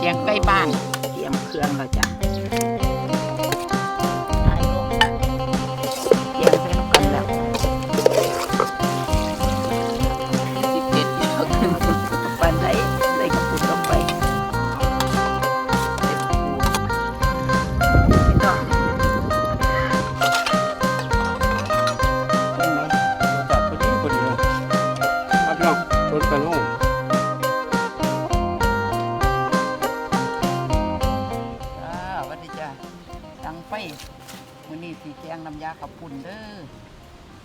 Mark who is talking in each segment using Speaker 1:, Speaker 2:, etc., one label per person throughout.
Speaker 1: แกงใกล้บ้าน
Speaker 2: เตรียมเครื่องแล้วจ้ะเตรียมใส่น้ำกันแล้ว
Speaker 1: สิแกงน้ำยาขับปุ่นเด้อ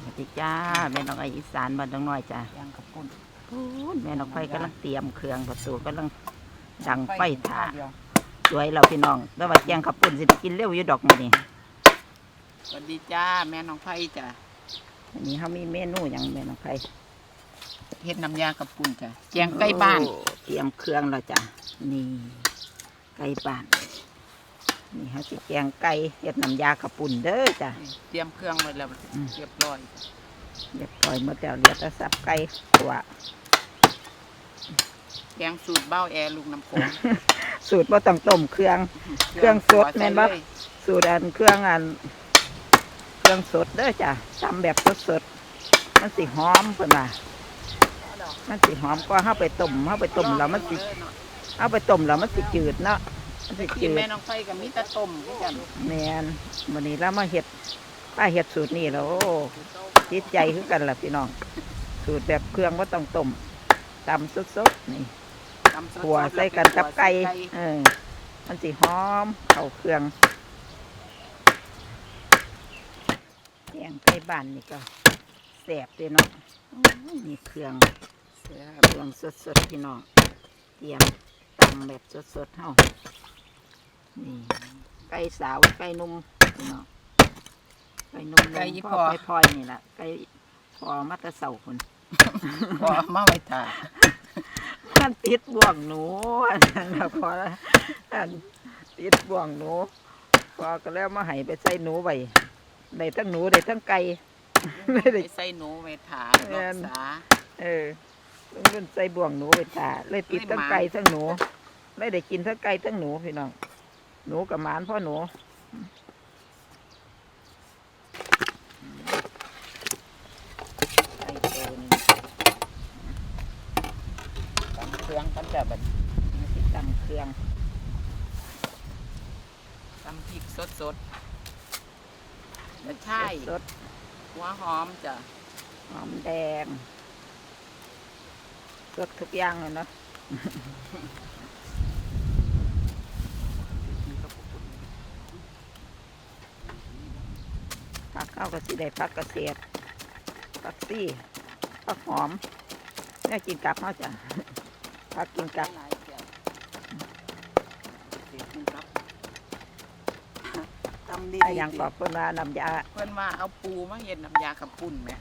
Speaker 2: สวัสดีจ้าแม่น้องไออีสานบ้านดงน้อยจ้ะ
Speaker 1: แกงขับปุ่น
Speaker 2: พูนแม่น้องไฟกำลังเตรียมเครื่องประตูกำลังดังไฟถ่า
Speaker 1: เดียว
Speaker 2: สวยเราพี่น้องแต่ว่าแกงขับปุ่นสิกินเร็วอยู่ดอกมื้อนี้
Speaker 1: สวัสดีจ้าแม่น้องไผ่จ้า
Speaker 2: อันนี้เขามีเมนูอย่างแม่น้องไฟ
Speaker 1: เฮ็ดน้ำยาขับปุ่นจ้าแกงใกล้บ้าน
Speaker 2: เตรียมเครื่องแล้วจ้ะนี่ไก่บ้าน นี่เขาสิแกงไก่เฮ็ดน้ำยาขับปุ่นเด้อจ้ะ
Speaker 1: เตรียมเครื่องไว้แล้ว
Speaker 2: อืม
Speaker 1: เรียบร้อย
Speaker 2: เรียบร้อยหมดแล้วเหลือแต่สับไก่ตัว
Speaker 1: แกงสูตรเบ้าแอร์ลูกน้ำโขง
Speaker 2: สูตรว่าต้องต้มเครื่อง เครื่องสดแม่นบ่
Speaker 1: ใส่เลย
Speaker 2: สูตรอันเครื่องอัน เครื่องสดเด้อจ้ะทำแบบสดๆมันสิหอมเพิ่นว่ามันสิหอมก็เฮาไปต้มเฮาไปต้มแล้วมันสิเอาไปต้มแล้วมันสิจืดเนาะ มันสิ
Speaker 1: กิ
Speaker 2: จื
Speaker 1: น
Speaker 2: ด
Speaker 1: แม่น้องไผ่กับมิตรต้มคือกัน
Speaker 2: แมนวันนี้เรามาเห็ดป้าเห็ดสูตรนี้แล้วโอ้ติดใจคือกันล่ะพี่น้อง สูตรแบบเครื่องว่าต้องต้มตำสดๆนี่
Speaker 1: ตำสดๆ
Speaker 2: ขัวใส่กันกับไก่
Speaker 1: ใส่
Speaker 2: เออมันสิหอมเข้าเครื่องแกงไก่บ้านนี่ก็แสบเลยเนาะอื้อนี่เครื่อง
Speaker 1: แซ่บ
Speaker 2: เครื่องสดๆพี่น้องเตรียมตำแบบสดๆเฮา นี่ไก่สาวไก่นุ่มพี่น้องไก่นุ่ม
Speaker 1: ไก่ยี่
Speaker 2: พ่
Speaker 1: พ
Speaker 2: อ
Speaker 1: อ
Speaker 2: ไก่พลอยนี่แหละไก่พอมาแตะเสาคน
Speaker 1: พอมาไว้ถ่า
Speaker 2: มันติดบ่วงหนูอันนั้นน่ะพอละอันติดบ่วงหนูพอก็แล้วมาให้ไปใส่หนูไว้ได้ทั้งหนูได้ทั้งไก่ ไม่ได้
Speaker 1: ไปใส่หนูไว้ถ่า
Speaker 2: แม่
Speaker 1: รั
Speaker 2: น
Speaker 1: กษา
Speaker 2: เออลุงรุ่นใส่บ่วงหนูไปตาเลยติดทั้งไก่ทั้งหนูเลยได้กินทั้งไก่ทั้งหนูพี่น้อง หนูกับหมานพ่อหนูไก่ตัวหนึง
Speaker 1: ตำเครื่องกันจ้ะบัด
Speaker 2: มาติดตำเครื่อง
Speaker 1: ตำพริกสดๆแล้วใช่
Speaker 2: สด
Speaker 1: หัวหอมจ้ะ
Speaker 2: หอมแดง สดทุกอย่างเลยเนาะ เข้าก็สิได้ผักกระเสียดผักซี่ผักหอมเนี่ยกินกับเขาจ้ะผักกินกับ
Speaker 1: หลายๆจ้ะเด็ดมันครับตำดี
Speaker 2: อะอย่างกอบเพิ่นว่าน้ำยา
Speaker 1: เพิ่นว่าเอาปูมาเฮ็ดน้ำยาขับปุ่นแหม่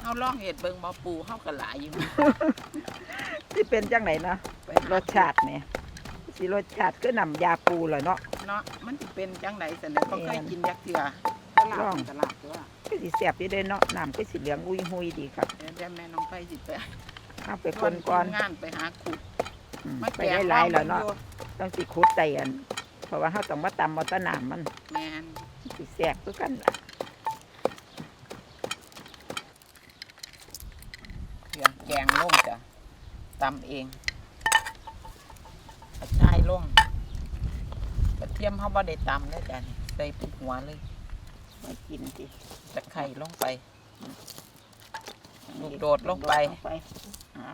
Speaker 1: เฮาลองเฮ็ดเบิ่งบ่ปูเฮาก็หลายอยู่
Speaker 2: ที่เป็นจังไหนเนาะ
Speaker 1: ไป
Speaker 2: รสชาติเนี่ยสิรสชาติคือน้ำยาปูเลยเนาะ
Speaker 1: เนาะมันสิเป็นจังไดซั่นน่ะบ่เคยกินจักเทื่อต ลา
Speaker 2: ลอ
Speaker 1: ด
Speaker 2: ง
Speaker 1: ตลาดตัว
Speaker 2: ก็สิแซ่บอยู่เด้เนาะน้ำก็สิเหลืองอุ้ยหุยดีครับ
Speaker 1: เดี๋ยวเดี๋ยวแม่น้องไปสิไป
Speaker 2: เอาไปคนก่อน
Speaker 1: ชวทีมงานไปหาขุด
Speaker 2: อืม
Speaker 1: มา
Speaker 2: ไป
Speaker 1: แกะ
Speaker 2: หลายๆแล้ว
Speaker 1: บิ่ง
Speaker 2: เนาะ
Speaker 1: อยู่
Speaker 2: ต้องสิขุดใจอัน เพราะว่าเขาต้องมาตำมาตะน้ำมัน
Speaker 1: แม่น
Speaker 2: สิแซ่บคือกันล่ะ
Speaker 1: เครื่องแกงลงจ้ะตำเองกระชายลงกระเทียมเฮาบ่ได้ตำแล้วจ้ะนี่ใส่ทุกหัวเลย
Speaker 2: มากินสิ
Speaker 1: ตะไคร้ลงไปลูกโดดลงไป
Speaker 2: ไปเอา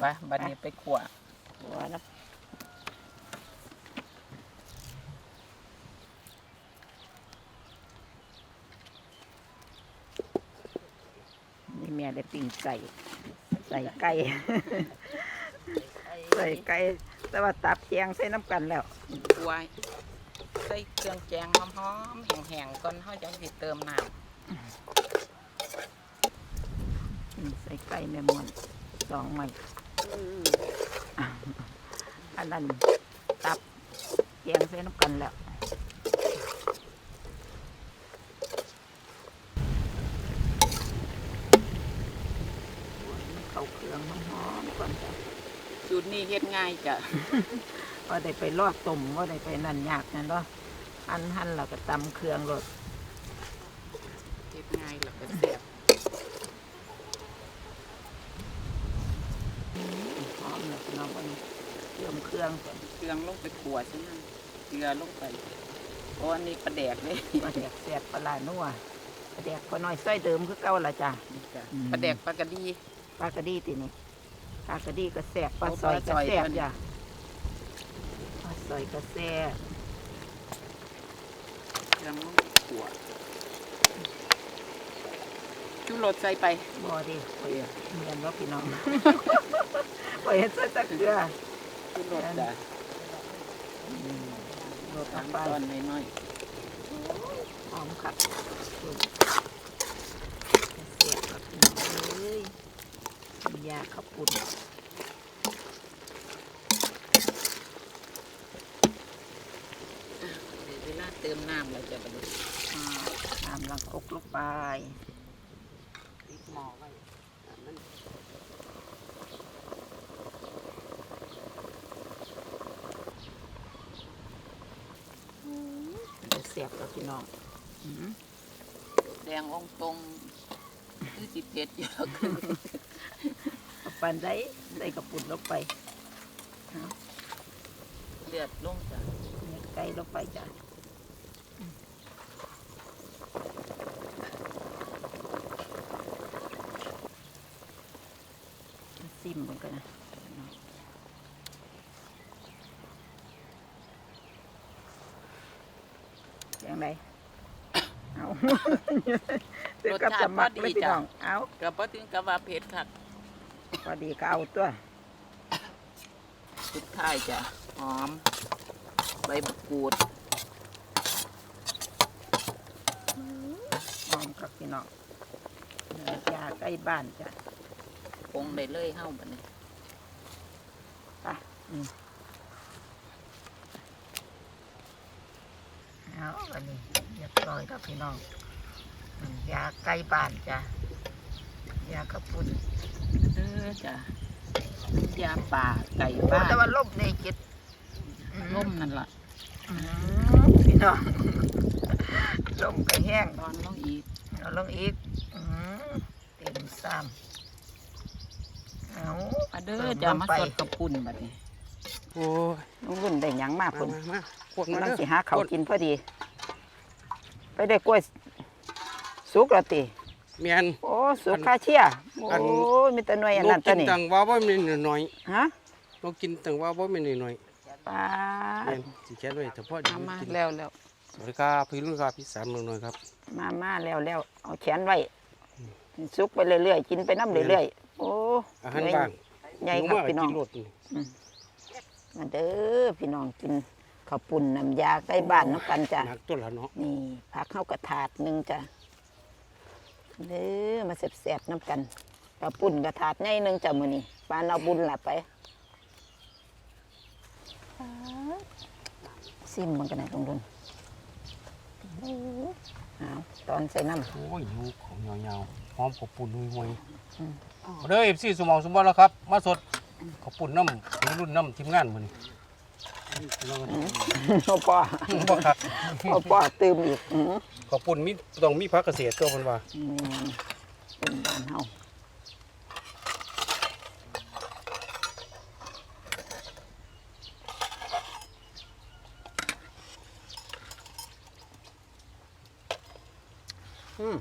Speaker 1: ไปบัดนี้ไปขั่ว
Speaker 2: หัวนะนี่แม่ได้ปิ้งใส่ใส่ไก่ใส่ไก่แต่ว่าตับแยงใส่น้ำกันแล้ว
Speaker 1: ขั่ว ใส่เครื่องแกงหอมๆแห้งๆก่อนเฮาจังสิเติมน้
Speaker 2: อืมใส่ไก่แม่มวนสองไม้อันนั้นตับแยงใส่น้ำกันแล้วเข้าเครื่องหอมๆก่อนจ้ะำ
Speaker 1: สูตรนี้เฮ็ดง่ายจ้ะ
Speaker 2: ก็ได้ไปลอดต้มก็ได้ไปนั่นยากนั่นเนาะหั่นหั่นแล้วก็ตำเครื่องรส
Speaker 1: เก็บง่ายแล้วก็แซ่บ
Speaker 2: หอมเลยพี่น้องวันนี้เตรียมเครื่องก่อน
Speaker 1: เครื่องลงไปขัวใช่ไหมเกลือลงไปเพราะอันนี้ปลาแดกเลย
Speaker 2: ปลาแดกแซ่บปลาร้านัวปลาแดกพอน้อยไส้เดิมคือเก่าละจ้ะอืม
Speaker 1: ปลาแดกปลากระดี
Speaker 2: ปลากระดีตินี่ปลากระดีก็แซ่บปลา
Speaker 1: โอ้
Speaker 2: ซอย
Speaker 1: ป
Speaker 2: ก็
Speaker 1: ลาซอย
Speaker 2: แซ่บ
Speaker 1: ตัวนี้
Speaker 2: จ้ะ ปลาซอยก็แซ่บ
Speaker 1: เครื่องลงไปขัวชูรสใส่ไป
Speaker 2: บ่ดิโอ้ยเมียนว่าพี่น้องโอ้ยใส่ตะเกียบ
Speaker 1: ชูรสจ้ะ
Speaker 2: รส
Speaker 1: ตาม
Speaker 2: น้ำปลา
Speaker 1: ตอนน้อย
Speaker 2: หอมขัดสุดเสียบกับพี่น้องเลยยาขับปุ่น
Speaker 1: ๆเวลาเติ มน้ำเราจะบรรลุ
Speaker 2: อ่าน้ำลังคกลงไป
Speaker 1: ปิดหม้อไว้มัน
Speaker 2: จะเสียบกับพี่น้องอืม
Speaker 1: แดงองตรงคือสิเผ็ดเยอะ
Speaker 2: เอาปันได้ได้กระปุ่นลงไป
Speaker 1: เลือดลงจ้ะ
Speaker 2: เนื้อไก่ลงไปจ้ะ มมันกันนะยังไงเอาเดี๋ยวกับจะมักเลยพี่น้องเอา
Speaker 1: ก็บ่ถึงกับว่าเผ็ดคัก
Speaker 2: พอดีก็เอาตัว
Speaker 1: สุดท้ายจ้ะหอม ใบมะกรูด
Speaker 2: หอมกับพี่น้องเนื้อยาใกล้บ้านจ้ะ
Speaker 1: ปรุ งได้เลยเฮาบัดนี้
Speaker 2: เอาอันนี้เรียบร้อยแล้วพี่น้องน้ำยาใกล้บ้านจ้ะยากระปุ่น
Speaker 1: เด้อจ้ะน้ำยาป่าไก่
Speaker 2: โอ้
Speaker 1: บ้าน
Speaker 2: แต่ว่าลบในจิต
Speaker 1: ล่มนั่นล่ะ
Speaker 2: อืมพี่น้องลมก็แห้ง
Speaker 1: ตอนลงอีก
Speaker 2: เอาลงอีกอืมเต็มซ้ำ เอา
Speaker 1: มาเด้อ
Speaker 2: เติม
Speaker 1: จ้ะ
Speaker 2: ลง
Speaker 1: มา
Speaker 2: ไป
Speaker 1: สดกับปุ่นบัดนี้
Speaker 3: โอ้ย
Speaker 2: ลุงรุ่นได้หยังมาก
Speaker 3: มา
Speaker 2: พุ่น
Speaker 3: มามาพวก
Speaker 2: กำ
Speaker 3: มา
Speaker 2: ลัง
Speaker 3: เด้อ
Speaker 2: สิหาเขาวกินพอดี ไปได้กล้วยสุกแล้วติ
Speaker 3: เมียน
Speaker 2: โอ้สุกคาเชียโอ้
Speaker 3: อัน
Speaker 2: ยมีแต่หน่วยอัน
Speaker 3: น
Speaker 2: นั้
Speaker 3: ก
Speaker 2: นตั
Speaker 3: กิ
Speaker 2: วนนี้
Speaker 3: ตังว่าบ่มีหน่อย
Speaker 2: ฮะ
Speaker 3: นกกินตังว่าบ่มีหน่อย
Speaker 2: ปลา
Speaker 3: เมียนสิแค่ไว้แต่พอดี
Speaker 1: เอามา
Speaker 3: กิน
Speaker 1: แล้วแล้ว
Speaker 3: สวัสดีครับพี่รุ่นครับพี่สามหน่อยครับ
Speaker 2: มามาแล้วแล้วเอาแขนไว้สุกไปเรื่อยๆกินไปน้ำเรื่อยๆโอ้
Speaker 3: อาหารบ้าน
Speaker 2: ใหญ่
Speaker 3: หนู
Speaker 2: ครับ
Speaker 3: มา
Speaker 2: พี่น้อง
Speaker 3: กินรถนี่
Speaker 2: มาเด้อพี่น้องกินข้าวปุ่นน้ำยาใกล้บ้านน้ำกันจ้ะ
Speaker 3: หนักตัวละเนาะ
Speaker 2: นี่ผักเข้ากระถาดหนึ่งจ้ะเด้อมาเสียบๆน้ำกันข้าวปุ่นกระถาดใหญ่หนึ่งจ้ะมื้อนี้ปานเอาบุญล่ะไปซิมมันกันไหนตรงนู้นเอาตอนใส่น้ำ
Speaker 3: โอ้ยหิวของยาวๆ หอมขอบปุ่นห่วย
Speaker 2: อืม
Speaker 3: ๆเด้อ FC สมองสมบัติแล้วครับ มาสดขอบปุ่นน้ำพี่รุ่นน้ำทีมงานมื้อนี้น้องกัน
Speaker 2: เอาพ่อ
Speaker 3: บ่ครับ
Speaker 2: เอาพ่อตื่มอีกอือ
Speaker 3: ขอบปุ่นมีต้องมีพักเกษตรตัวเพิ่นว่า
Speaker 2: นี่เป็นบ้านเฮา
Speaker 3: อืม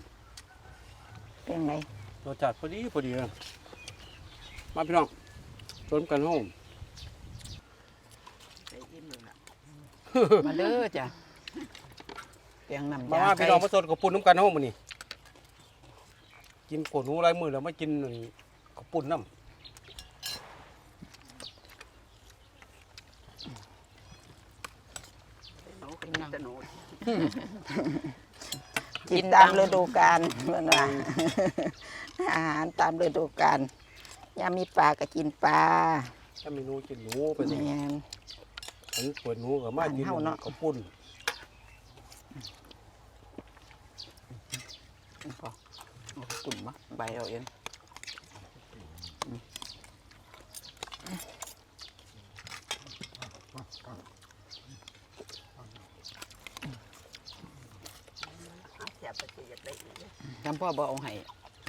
Speaker 2: เป็นไง
Speaker 3: รสจัดพอดีพอดีเลยมาพี่น้องชนกันห้อง
Speaker 1: ใส่อิ่มเลยล่ะมาเด้อจ้ะ
Speaker 2: เปียงน้ำ
Speaker 3: มายามา
Speaker 2: ไก่
Speaker 3: พี่น้องมาสดกับปุ่นน้ำกันห้องมื้อนี้กินกดหนูหลายมื้อแล้วมากินนั่นกับปุ่นน้
Speaker 1: เอาขึ้นนั่ง
Speaker 2: กินตามฤดูกาลเมื่อว่าอาหารตามฤดูกาลยามมีปลาก็กินปลาำ
Speaker 3: ถ้ามีหนูกินหนูไปสิ
Speaker 2: แม่น
Speaker 3: อันเปิดหนูกับมากิน
Speaker 2: บ้านเฮาเนาะ
Speaker 3: กับปุ่น
Speaker 1: เอาตุ่มมาใบเอาเอง
Speaker 2: ก
Speaker 4: แซ่บไปสิอยากได้อีกเลย
Speaker 2: จำพ่อบอกเอาให้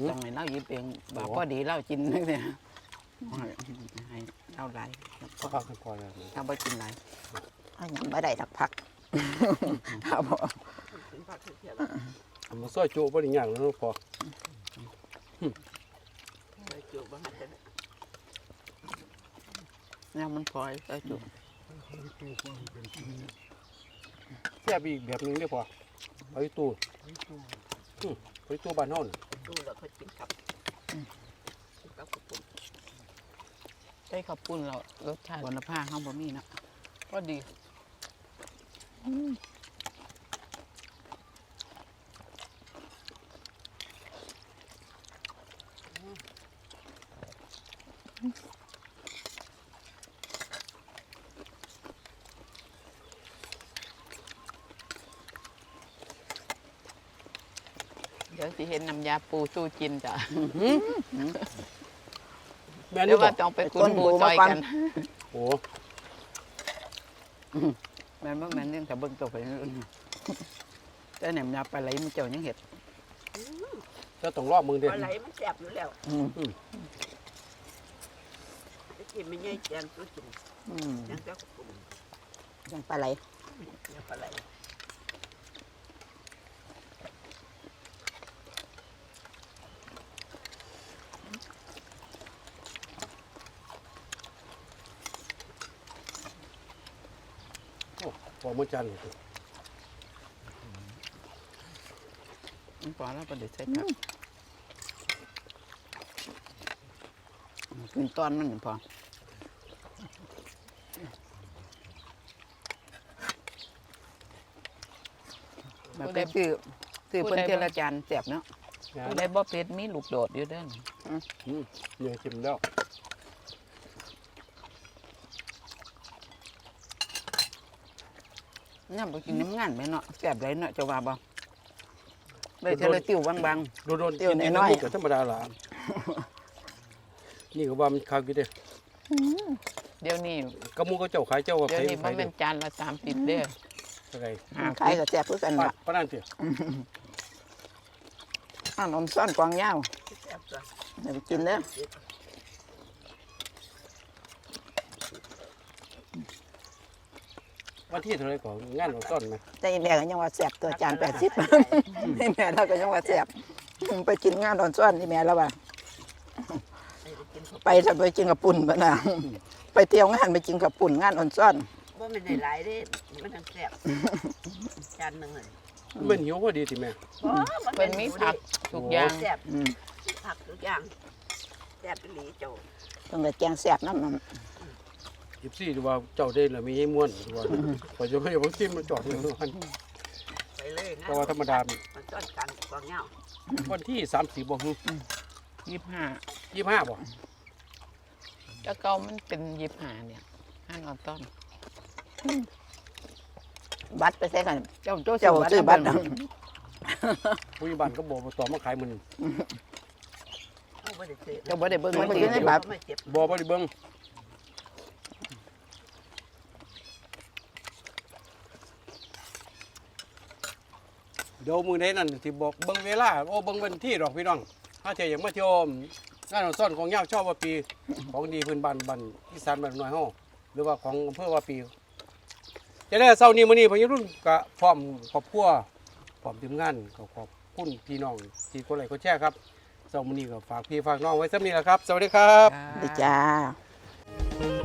Speaker 2: ต้องให้เล่าหยิบเองบอกพอดีเล่ากินนึกเนี่ยเอาให้ให้เล่าหลาย
Speaker 3: ก็พักกันก่อนนะ
Speaker 2: เล่าบ่กินหลายเอาหยังบ่ได้ทักพักถ้าบ่
Speaker 4: กินผักเทียม
Speaker 3: เอามาซอยโจ้บ่ได้ย่างแล้วเนาะพอ
Speaker 4: เลยจูบมาให้กัน
Speaker 2: แนวมันพลอยใส่จุ
Speaker 3: แซ่บอีกแบบหนึงเด้อพอ เอาอีตู้อืมเอาอีตู้บ้านเฮาน่ะ
Speaker 4: ดูแล้วเขากินกับกินกับกระปุก
Speaker 2: ใส่ข้าวปุ้นเรารสชาติบนผ้าข้างบ่มีนะก็ดี ดี๋ยวสิเห็นน้ำยาปูสู้จินจ้ะ
Speaker 3: แม่นอ
Speaker 2: เดี๋ย
Speaker 3: ยู่
Speaker 2: ว
Speaker 3: บ่
Speaker 2: ว่าต้องไปคุณปูซอยกัน
Speaker 3: โอ้
Speaker 2: แม่นบ่แม่นเรื่องแต่เบิ่งตัวไปนู่นแต่แหนมยาปลาไหลมันเจ้ายังเห็ด
Speaker 3: จะต้องรอบมึงเด้
Speaker 4: ปลาไหลมันแซ่บอยู่แล้ว
Speaker 2: อืม
Speaker 4: ไปกินไม่ใหญ่แกงตัวกิน
Speaker 2: อืม
Speaker 4: ยังกับกระปุก
Speaker 2: ยังปลาไหล
Speaker 4: ยังปลาไหล
Speaker 3: พอมื้อจันทร์
Speaker 2: มันปลาแล้วประเดี๋ยวใส่ผักกินตอนมันนี่พอแบบไปซื้อซื้อเพิ่นเทละจานแซ่บเนาะ
Speaker 3: งาน
Speaker 2: ผู้ใดบ่เป็ดมีลูกโดดอยู่เด้อ
Speaker 3: อืมเนี่ยชิมแล้ว
Speaker 2: นี่บ่กินน้ำงานแม่เนาะแซ่บไรเนาะเจะว่าบ่ได้เทละติ้วบาง
Speaker 3: โดนๆ
Speaker 2: เดี๋ยว
Speaker 3: กิน
Speaker 2: น้อยๆ
Speaker 3: นี่ก็ธรรมดาล่ะนี่ก็ว่ามันคักอยู่เด้
Speaker 2: ๆ เดี๋ยวนี้
Speaker 3: กระมูก็เจ้าขายเจ้าว่า
Speaker 2: เดี๋ยว
Speaker 3: ขาย
Speaker 2: นี้
Speaker 3: ขา
Speaker 2: บ่
Speaker 3: ยเด้
Speaker 2: แม่นจานละ30เด้อ
Speaker 3: จังได๋
Speaker 2: หาขายก็แซ่บคือกัน
Speaker 3: ปา
Speaker 2: ล่ะ
Speaker 3: ปานนั้นติ
Speaker 2: อ่านอมซ่อนกวางยาว
Speaker 4: แซ่บตัว
Speaker 2: เดี๋ยวไปกินเด้อ
Speaker 3: วันที่เท่าไหร่ก็งานของต้นไหม
Speaker 2: แต่อีแม่ก็ยังว่าแซ่บตัวจาน80นี่แม่เราก็ยังว่าแซ่บไปกินงานตอนซ่อนนี่แม่แล้วว่า
Speaker 4: ให้ไปกินข้าว
Speaker 2: ไปถ้าไปกินกับปุ่นบ่น่ะไปเที่ยวงานไปกินกับปุ่นงานอ่อนซ่อน
Speaker 4: บ่แม่นได้หลายเด้มันทั้งแซ่บจานหนึงเลย
Speaker 3: มันหิวพอดีติแม่
Speaker 4: บ่
Speaker 2: เป็นมีผักทุกอย่าง
Speaker 4: แซ่บ
Speaker 2: อืม
Speaker 4: ผักทุกอย่างแซ่บอีหลีเจ้า
Speaker 2: ต้องได้แกงแซ่บน้ำมัน
Speaker 3: ยิบซี่ดูว่าเจ้าได้หรือมีให้ม่วนดูว่าพอจะไม่เอาซิมมาจอดอยู่นู่น
Speaker 4: ไปเลยนะ
Speaker 3: แต่ว่าธรรมดา
Speaker 4: มันต้นกันกวางเหงา
Speaker 3: วันที่30บ่ฮึ
Speaker 2: 25
Speaker 3: 25บ่
Speaker 2: แต่เก่ามันเป็น25เนี่ยงานอ่อนซ่อนบัตรไปใส่กันเจ้าเจ้าซื้อบัตร
Speaker 3: ผู้ใหญ่บ้านก็บอกว่าต่อมาขายมื้อนี้
Speaker 4: เอาบ่ได้ซื้อ
Speaker 2: เจ้าบ่ได้เบิ่งมัน
Speaker 4: บ่
Speaker 2: อยู่ในบัตร
Speaker 4: ไม่เจ็บ
Speaker 3: บ่บ่ได้เบิ่ง เดี๋ยวมือใดนั่นสิบอกเบิ่งเวลาโอ้เบิ่งวันที่ดอกพี่น้องถ้าเจออย่างมาเที่ยวงานของซ่อนของยาวชอบว่าปีของดีพื้นบ้านบ้านอีสานบ้านน้อยเฮาหรือว่าของอำเภอว่าปี จะได้เช้านี้มื้อนี้พญรุ่นก็พร้อมครอบครัวพร้อมทีมงานก็ขอบคุณพี่น้องที่คนไหลค์คนแชร์ครับเช้ามื้อนี้ก็ฝากพี่ฝากน้องไว้ซ้ำนี้แหละครับ สวัสดีครับ
Speaker 2: ดีจ้า